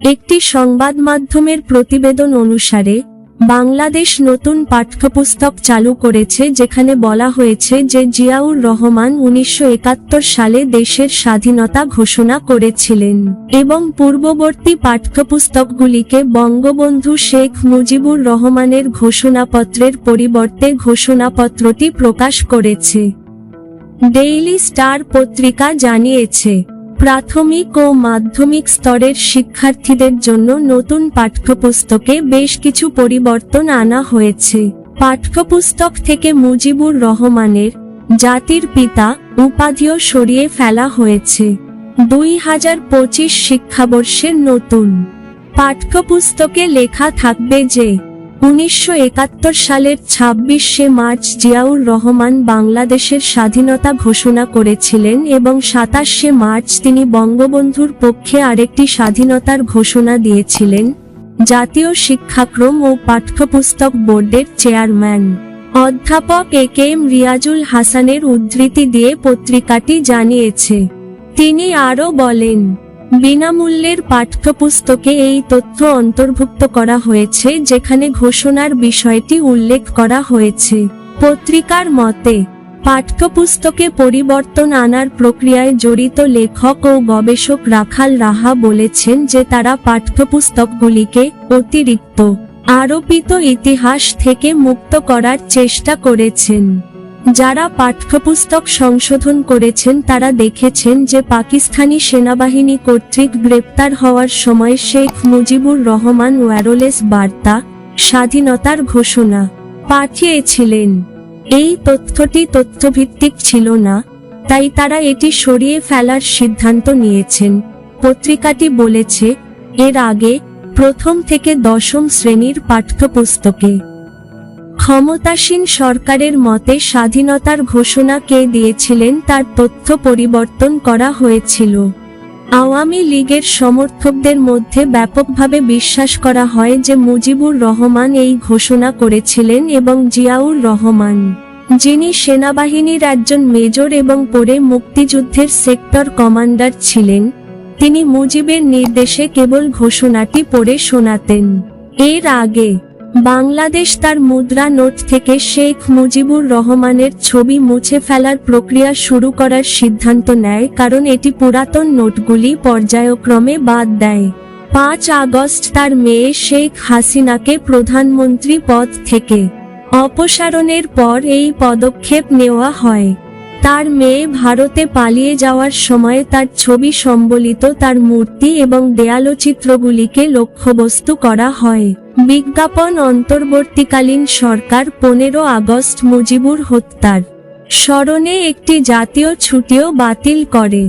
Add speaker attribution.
Speaker 1: একটি সংবাদ মাধ্যমের প্রতিবেদন অনুসারে, বাংলাদেশ নতুন পাঠ্যপুস্তক চালু করেছে যেখানে বলা হয়েছে যে জিয়াউর রহমান উনিশশো একাত্তর সালে দেশের স্বাধীনতা ঘোষণা করেছিলেন এবং পূর্ববর্তী পাঠ্যপুস্তকগুলিকে বঙ্গবন্ধু শেখ মুজিবুর রহমানের ঘোষণাপত্রের পরিবর্তে ঘোষণাপত্রটি প্রকাশ করেছে। ডেইলি স্টার পত্রিকা জানিয়েছে প্রাথমিক ও মাধ্যমিক স্তরের শিক্ষার্থীদের জন্য নতুন পাঠ্যপুস্তকে বেশ কিছু পরিবর্তন আনা হয়েছে। পাঠ্যপুস্তক থেকে মুজিবুর রহমানের জাতির পিতা উপাধিও সরিয়ে ফেলা হয়েছে। দুই হাজার পঁচিশ শিক্ষাবর্ষের নতুন পাঠ্যপুস্তকে লেখা থাকবে যে উনিশশো একাত্তর সালের ছাব্বিশে মার্চ জিয়াউর রহমান বাংলাদেশের স্বাধীনতা ঘোষণা করেছিলেন এবং সাতাশে মার্চ তিনি বঙ্গবন্ধুর পক্ষে আরেকটি স্বাধীনতার ঘোষণা দিয়েছিলেন, জাতীয় শিক্ষাক্রম ও পাঠ্যপুস্তক বোর্ডের চেয়ারম্যান। অধ্যাপক এ কে এম রিয়াজুল হাসানের উদ্ধৃতি দিয়ে পত্রিকাটি জানিয়েছে। তিনি আরও বলেন বিনামূল্যের পাঠ্যপুস্তকে এই তথ্য অন্তর্ভুক্ত করা হয়েছে, যেখানে ঘোষণার বিষয়টি উল্লেখ করা হয়েছে। পত্রিকার মতে, পাঠ্যপুস্তকে পরিবর্তন আনার প্রক্রিয়ায় জড়িত লেখক ও গবেষক রাখাল রাহা বলেছেন যে তারা পাঠ্যপুস্তকগুলিকে অতিরিক্ত আরোপিত ইতিহাস থেকে মুক্ত করার চেষ্টা করেছেন। যারা পাঠ্যপুস্তক সংশোধন করেছেন তারা দেখেছেন যে পাকিস্তানি সেনাবাহিনী কর্তৃক গ্রেপ্তার হওয়ার সময় শেখ মুজিবুর রহমান ওয়ারলেস বার্তা, স্বাধীনতার ঘোষণা পাঠিয়েছিলেন। এই তথ্যটি তথ্যভিত্তিক ছিল না, তাই তারা এটি সরিয়ে ফেলার সিদ্ধান্ত নিয়েছেন। পত্রিকাটি বলেছে, এর আগে প্রথম থেকে দশম শ্রেণির পাঠ্যপুস্তকে ক্ষমতাসীন সরকারের মতে স্বাধীনতার ঘোষণা কে দিয়েছিলেন তার তথ্য পরিবর্তন করা হয়েছিল। আওয়ামী লীগের সমর্থকদের মধ্যে ব্যাপকভাবে বিশ্বাস করা হয় যে মুজিবুর রহমান এই ঘোষণা করেছিলেন এবং জিয়াউর রহমান, যিনি সেনাবাহিনীর একজন মেজর এবং পরে মুক্তিযুদ্ধের সেক্টর কমান্ডার ছিলেন, তিনি মুজিবের নির্দেশে কেবল ঘোষণাটি পড়ে শোনাতেন। এর আগে বাংলাদেশ তার মুদ্রা নোট থেকে শেখ মুজিবুর রহমানের ছবি মুছে ফেলার প্রক্রিয়া শুরু করার সিদ্ধান্ত নেয়, কারণ এটি পুরাতন নোটগুলি পর্যায়ক্রমে বাদ দেয়। পাঁচ আগস্ট তার মেয়ে শেখ হাসিনাকে প্রধানমন্ত্রী পদ থেকে অপসারণের পর এই পদক্ষেপ নেওয়া হয়। তার মেয়ে ভারতে পালিয়ে যাওয়ার সময় তার ছবি সম্বলিত তার মূর্তি এবং দেয়ালচিত্রগুলিকে লক্ষ্যবস্তু করা হয়। বিজ্ঞাপন অন্তর্বর্তীকালীন সরকার পনেরো আগস্ট মুজিবুর হত্যার স্মরণে একটি জাতীয় ছুটিও বাতিল করে।